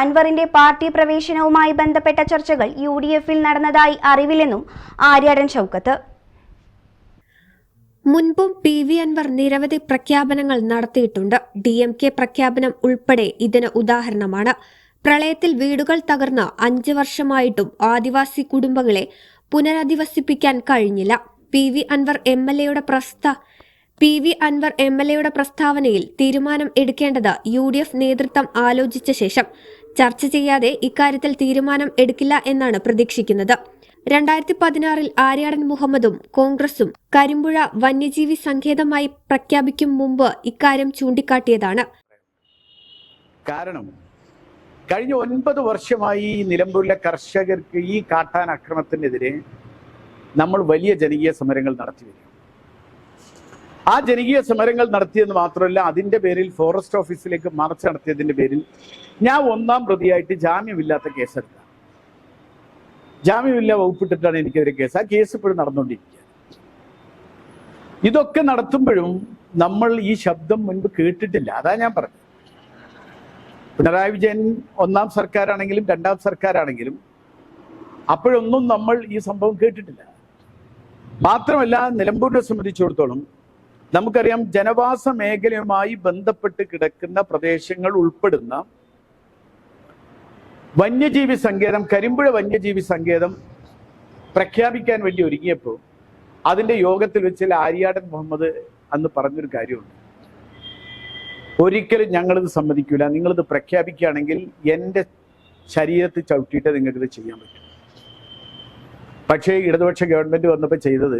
അൻവറിന്റെ പാർട്ടി പ്രവേശനവുമായി ബന്ധപ്പെട്ട ചർച്ചകൾ യു ഡി എഫിൽ നടന്നതായി അറിവില്ലെന്നും ആര്യാടൻ ഷൗക്കത്ത് മുൻപും പി വി അൻവർ നിരവധി പ്രഖ്യാപനങ്ങൾ നടത്തിയിട്ടുണ്ട്. ഡി എം കെ പ്രഖ്യാപനം ഉൾപ്പെടെ ഇതിന് ഉദാഹരണമാണ്. പ്രളയത്തിൽ വീടുകൾ തകർന്ന് അഞ്ച് വർഷമായിട്ടും ആദിവാസി കുടുംബങ്ങളെ പുനരധിവസിപ്പിക്കാൻ കഴിഞ്ഞില്ല. P V Anvar M L എയുടെ പ്രസ്ത P V Anvar M L എയുടെ പ്രസ്താവനയിൽ തീരുമാനം എടുക്കേണ്ടത് യു ഡി എഫ് നേതൃത്വം ആലോചിച്ച ശേഷം. ചർച്ച ചെയ്യാതെ ഇക്കാര്യത്തിൽ തീരുമാനം എടുക്കില്ല എന്നാണ് പ്രതീക്ഷിക്കുന്നത്. രണ്ടായിരത്തി പതിനാറിൽ ആര്യാടൻ മുഹമ്മദും കോൺഗ്രസും കരിമ്പുഴ വന്യജീവി സങ്കേതമായി പ്രഖ്യാപിക്കും മുമ്പ് ഇക്കാര്യം ചൂണ്ടിക്കാട്ടിയതാണ്. കാരണം കഴിഞ്ഞ ഒൻപത് വർഷമായി ഈ നിലമ്പൂരിലെ കർഷകർക്ക് ഈ കാട്ടാൻ അക്രമത്തിനെതിരെ നമ്മൾ വലിയ ജനകീയ സമരങ്ങൾ നടത്തി ആ ജനകീയ സമരങ്ങൾ നടത്തിയെന്ന് മാത്രമല്ല അതിന്റെ പേരിൽ ഫോറസ്റ്റ് ഓഫീസിലേക്ക് മാർച്ച് നടത്തിയതിന്റെ പേരിൽ ഞാൻ ഒന്നാം പ്രതിയായിട്ട് ജാമ്യമില്ലാത്ത കേസെടുത്ത ജാമ്യമില്ല വകുപ്പിട്ടിട്ടാണ് എനിക്കെതിരെ കേസ്. ആ കേസ് ഇപ്പോഴും നടന്നുകൊണ്ടിരിക്കുക ഇതൊക്കെ നടത്തുമ്പോഴും നമ്മൾ ഈ ശബ്ദം മുൻപ് കേട്ടിട്ടില്ല. അതാ ഞാൻ പറഞ്ഞത്. പിണറായി വിജയൻ ഒന്നാം സർക്കാരാണെങ്കിലും രണ്ടാം സർക്കാരാണെങ്കിലും അപ്പോഴൊന്നും നമ്മൾ ഈ സംഭവം കേട്ടിട്ടില്ല. മാത്രമല്ല നിലമ്പൂരിനെ സംബന്ധിച്ചിടത്തോളം നമുക്കറിയാം ജനവാസ മേഖലയുമായി ബന്ധപ്പെട്ട് കിടക്കുന്ന പ്രദേശങ്ങൾ ഉൾപ്പെടുന്ന വന്യജീവി സങ്കേതം കരിമ്പുഴ വന്യജീവി സങ്കേതം പ്രഖ്യാപിക്കാൻ വേണ്ടി ഒരുങ്ങിയപ്പോൾ അതിന്റെ യോഗത്തിൽ വെച്ച് ആര്യാടൻ മുഹമ്മദ് അന്ന് പറഞ്ഞൊരു കാര്യമുണ്ട്. ഒരിക്കലും ഞങ്ങളിത് സമ്മതിക്കില്ല നിങ്ങളിത് പ്രഖ്യാപിക്കുകയാണെങ്കിൽ എന്റെ ശരീരത്തിൽ ചവിട്ടിയിട്ട് നിങ്ങൾക്കിത് ചെയ്യാൻ പറ്റും. പക്ഷേ ഇടതുപക്ഷ ഗവൺമെന്റ് വന്നപ്പോൾ ചെയ്തത്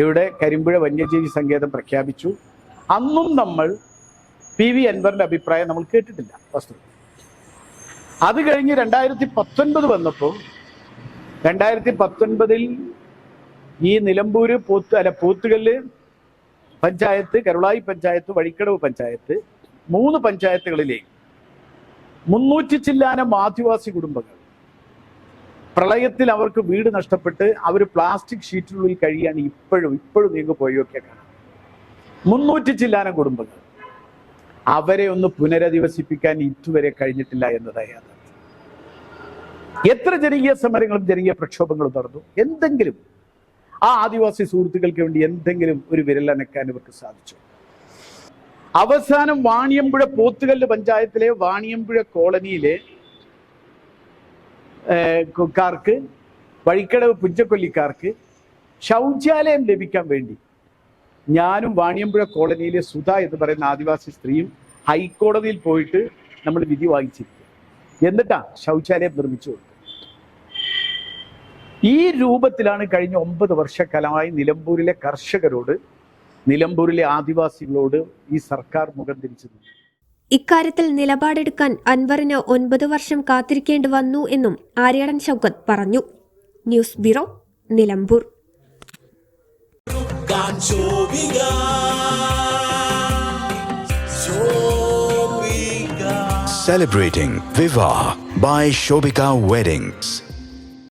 ഇവിടെ കരിമ്പുഴ വന്യജീവി സങ്കേതം പ്രഖ്യാപിച്ചു. അന്നും നമ്മൾ പി വി അൻവറിന്റെ അഭിപ്രായം നമ്മൾ കേട്ടിട്ടില്ല വസ്തു. അത് കഴിഞ്ഞ് രണ്ടായിരത്തി പത്തൊൻപത് വന്നപ്പോൾ രണ്ടായിരത്തി പത്തൊൻപതിൽ ഈ നിലമ്പൂര് പോത്ത് അല്ല പോത്തുകല്ല് പഞ്ചായത്ത് കരുളായി പഞ്ചായത്ത് വഴിക്കടവ് പഞ്ചായത്ത് മൂന്ന് പഞ്ചായത്തുകളിലെ മുന്നൂറ്റി ചില്ലാനം ആദിവാസി കുടുംബങ്ങൾ പ്രളയത്തിൽ അവർക്ക് വീട് നഷ്ടപ്പെട്ട് അവർ പ്ലാസ്റ്റിക് ഷീറ്റിനുള്ളിൽ കഴിയാണ് ഇപ്പോഴും ഇപ്പോഴും നീങ്ങി പോയൊക്കെ കാണാം. മുന്നൂറ്റി ചില്ലാനം കുടുംബങ്ങൾ. അവരെ ഒന്ന് പുനരധിവസിപ്പിക്കാൻ ഇതുവരെ കഴിഞ്ഞിട്ടില്ല എന്നതായി എത്ര ജനകീയ സമരങ്ങളും ജനകീയ പ്രക്ഷോഭങ്ങളും നടന്നു? എന്തെങ്കിലും ആ ആദിവാസി സുഹൃത്തുക്കൾക്ക് വേണ്ടി എന്തെങ്കിലും ഒരു വിരലനക്കാൻ ഇവർക്ക് സാധിച്ചു. അവസാനം വാണിയമ്പുഴ പോത്തുകല്ല് പഞ്ചായത്തിലെ വാണിയമ്പുഴ കോളനിയിലെ ഏഹ്, കാർക്ക് വഴിക്കടവ് പുഞ്ചക്കൊല്ലിക്കാർക്ക് ശൗചാലയം ലഭിക്കാൻ വേണ്ടി. ഞാനും വാണിയമ്പുഴ കോളനിയിലെ സുധ എന്ന് പറയുന്ന ആദിവാസി സ്ത്രീയും ഹൈക്കോടതിയിൽ പോയിട്ട് നമ്മൾ വിധി വാങ്ങിച്ചിരിക്കുക എന്നിട്ടാ ശൗചാലയം നിർമ്മിച്ചു കൊടുത്തത്. ഈ രൂപത്തിലാണ് കഴിഞ്ഞ ഒമ്പത് വർഷക്കാലമായി നിലമ്പൂരിലെ കർഷകരോട് നിലമ്പൂരിലെ ആദിവാസികളോട് ഈ സർക്കാർ മുഖം തിരിച്ചത്. ഇക്കാര്യത്തിൽ നിലപാടെടുക്കാൻ അൻവറിന് ഒൻപത് വർഷം കാത്തിരിക്കേണ്ടി വന്നു എന്നും ആര്യാടൻ ഷൗക്കത്ത് പറഞ്ഞു. News bureau Nilambur. Celebrating Viva by Shobika Weddings.